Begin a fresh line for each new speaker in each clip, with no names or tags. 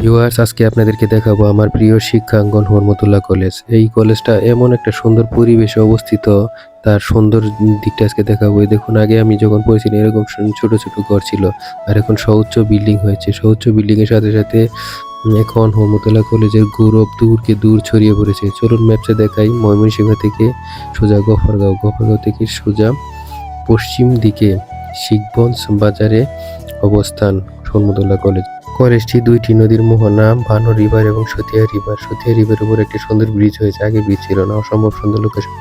Viewers আজকে আপনাদেরকে দেখাবো আমার প্রিয় শিক্ষাঙ্গন হরমতুল্লাহ কলেজ। এই কলেজটা এমন একটা সুন্দর পরিবেশে অবস্থিত। তার সুন্দর দিকটা আজকে দেখাবো। দেখুন, আগে আমি যখন পড়েছিলাম এরকম ছোট ছোট ঘর ছিল। আর এখন সৌচ্চ বিল্ডিং হয়েছে। সৌচ্চ বিল্ডিং এর সাথে সাথে এখন হরমতুল্লাহ কলেজের গৌরব দূরকে দূর ছড়িয়ে পড়েছে। চলুন ম্যাপসে দেখাই। ময়মনসিংহ থেকে সোজা গফরগাঁও। গফরগাঁও থেকে সোজা পশ্চিম দিকে শিখগঞ্জ বাজারে অবস্থান হরমতুল্লাহ কলেজ। কলেজটি দুইটি নদীর মোহনা, ভানো রিভার এবং সতিয়া রিভার। সতিয়া রিভারের উপর একটি সুন্দর ব্রিজ হয়েছে, আগে ব্রিজ ছিল না, অসম্ভব সুন্দর লোকেশন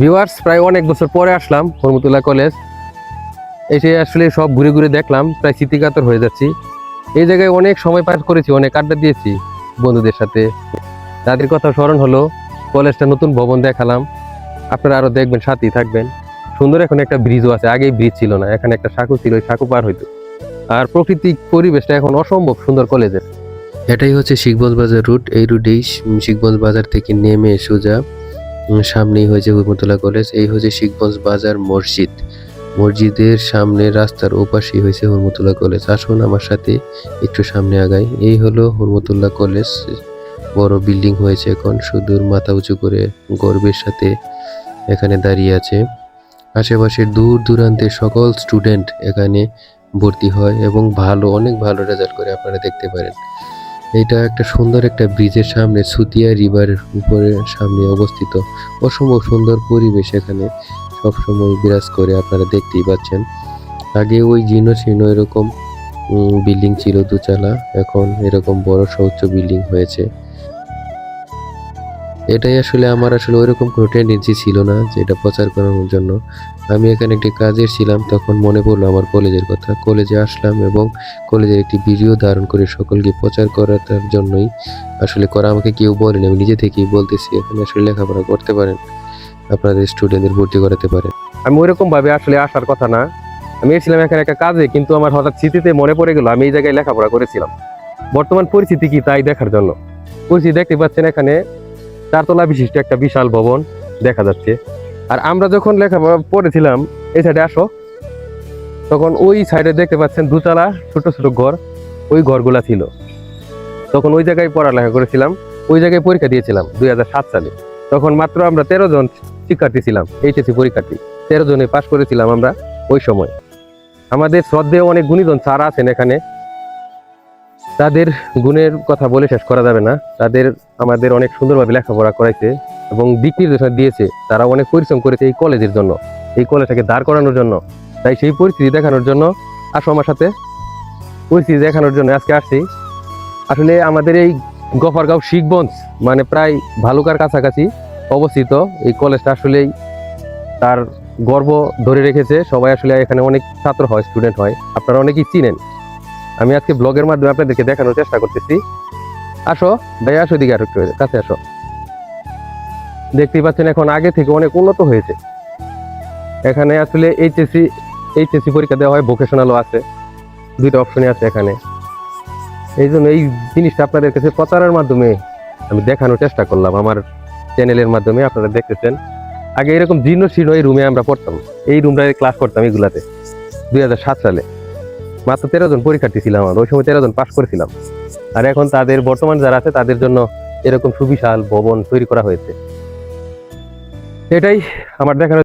ভিউয়ার্স প্রায় অনেক বছর পরে আসলাম হরমতুল্লাহ কলেজ এসে আসলে সব ঘুরে ঘুরে দেখলাম, প্রায় স্মৃতিকাতর হয়ে যাচ্ছি। এই জায়গায় অনেক সময় পার করেছি, অনেক আড্ডা দিয়েছি বন্ধুদের সাথে। তাদের কথা স্মরণ হলো, কলেজটা নতুন ভবন দেখালাম। আপনারা আরও দেখবেন, সাথেই থাকবেন। সুন্দর এখন একটা ব্রিজও আছে, আগে ব্রিজ ছিল না, এখানে একটা সাঁকু ছিল, ওই সাঁকু পার হইতো। আর প্রকৃতিক পরিবেশটা এখন অসম্ভব সুন্দর কলেজের।
এটাই হচ্ছে শিখগঞ্জ বাজার রুট, এই রুটেই শি- শিখগঞ্জ বাজার থেকে নেমে সোজা সামনেই হয়েছে হুকমতুল্লাহ কলেজ, এই হচ্ছে শিখগঞ্জ বাজার মসজিদ। মসজিদের সামনে রাস্তার ওপাশেই হয়েছে হরমতুল্লাহ কলেজ। আসুন আমার সাথে একটু সামনে আগাই। এই হলো হরমতুল্লাহ কলেজ, বড় বিল্ডিং হয়েছে এখন, সুদূর মাথা উঁচু করে গর্বের সাথে এখানে দাঁড়িয়ে আছে। আশেপাশের দূর দূরান্তের সকল স্টুডেন্ট এখানে ভর্তি হয় এবং ভালো, অনেক ভালো রেজাল্ট করে আপনারা দেখতে পারেন। এটা একটা সুন্দর একটা ব্রিজের সামনে, সুতিয়া রিভার উপরে সামনে অবস্থিত। অসম্ভব সুন্দর পরিবেশ এখানে সবসময় বিরাজ করে আপনারা দেখতেই পাচ্ছেন। আগে ওই জীর্ণ শীর্ণ এরকম বিল্ডিং ছিল দুচালা, এখন এরকম বড় সৌচ্চ বিল্ডিং হয়েছে। এটাই আসলে আমার আসলে ওইরকম কোনো টেন্ডেন্সি ছিল না যে এটা প্রচার করানোর জন্য। আমি এখানে একটি কাজের ছিলাম, তখন মনে পড়ল আমার কলেজের কথা। কলেজে আসলাম এবং কলেজের একটি ভিডিও ধারণ করে সকলকে প্রচার করার জন্যই আসলে করা আমাকে কেউ বলেনি। আমি নিজে থেকেই বলতেছি, এখানে আসলে লেখাপড়া করতে পারেন, আপনাদের স্টুডেন্টদের ভর্তি করাতে পারেন।
আমি ওইরকম ভাবে আসলে আসার কথা না। আমি এসেছিলাম এখানে একটা কাজে, কিন্তু আমার হঠাৎ স্মৃতিতে মনে পড়ে গেল, আমি এই জায়গায় লেখাপড়া করেছিলাম। বর্তমান পরিস্থিতি কি তাই দেখার জন্য? পরিস্থিতি দেখতে পাচ্ছেন এখানে চারতলা বিশিষ্ট একটা বিশাল ভবন দেখা যাচ্ছে। আর আমরা যখন লেখাপড়া পড়েছিলাম, এই সাইডে আসো। তখন ওই সাইডে দেখতে পাচ্ছেন দুতলা ছোট ছোট ঘর, ওই ঘরগুলা ছিল। তখন ওই জায়গায় পড়ালেখা করেছিলাম, ওই জায়গায় পরীক্ষা দিয়েছিলাম দুই হাজার সাত সালে। তখন মাত্র আমরা তেরো জন শিক্ষার্থী ছিলাম, এইচএসসি পরীক্ষার্থী। তেরো জনে পাশ করেছিলাম আমরা ওই সময়। আমাদের শ্রদ্ধেয় অনেক গুণীজন স্যার আছেন এখানে। তাদের গুণের কথা বলে শেষ করা যাবে না। তাদের আমাদের অনেক সুন্দরভাবে লেখাপড়া করাইছে এবং দিক নির্দেশনা দিয়েছে। তারা অনেক পরিশ্রম করেছে এই কলেজের জন্য, এই কলেজটাকে দাঁড় করানোর জন্য। তাই সেই পরিস্থিতি দেখানোর জন্য, আসো আমার সাথে। পরিস্থিতি দেখানোর জন্য আজকে আসছি। আসলে আমাদের এই গফরগাঁও শিখগঞ্জ মানে প্রায় ভালুকার কাছাকাছি অবস্থিত। এই কলেজটা আসলেই তার গর্ব ধরে রেখেছে। সবাই আসলে এখানে অনেক ছাত্র হয় স্টুডেন্ট হয়। আপনারা অনেকেই চিনেন। আমি আজকে ব্লগের মাধ্যমে আপনাদেরকে দেখানোর চেষ্টা করতেছি। আসো ভাই আসো দিকে আরও কাছে আসো। দেখতেই পাচ্ছেন এখন আগে থেকে অনেক উন্নত হয়েছে। এখানে আসলে এইচএসসি এইচএসসি পরীক্ষা দেওয়া হয় ভোকেশনালও আছে। দুইটা অপশনই আছে এখানে। এই জন্য এই জিনিসটা আপনাদের কাছে প্রচারের মাধ্যমে আমি দেখানোর চেষ্টা করলাম। আমার চ্যানেলের মাধ্যমে আপনারা দেখতেছেন। আগে এরকম জীর্ণ শীর্ণ এই রুমে আমরা পড়তাম। এই রুমটায় ক্লাস করতাম এইগুলাতে দু হাজার সাত সালে। মাত্র তেরো জন পরীক্ষার্থী ছিলাম আমরা, ওই সময় তেরো জন পাশ করেছিলাম। আর এখন তাদের, বর্তমান যারা আছে, তাদের জন্য এরকম সুবিশাল ভবন তৈরি করা হয়েছে। এটাই আমার দেখানোর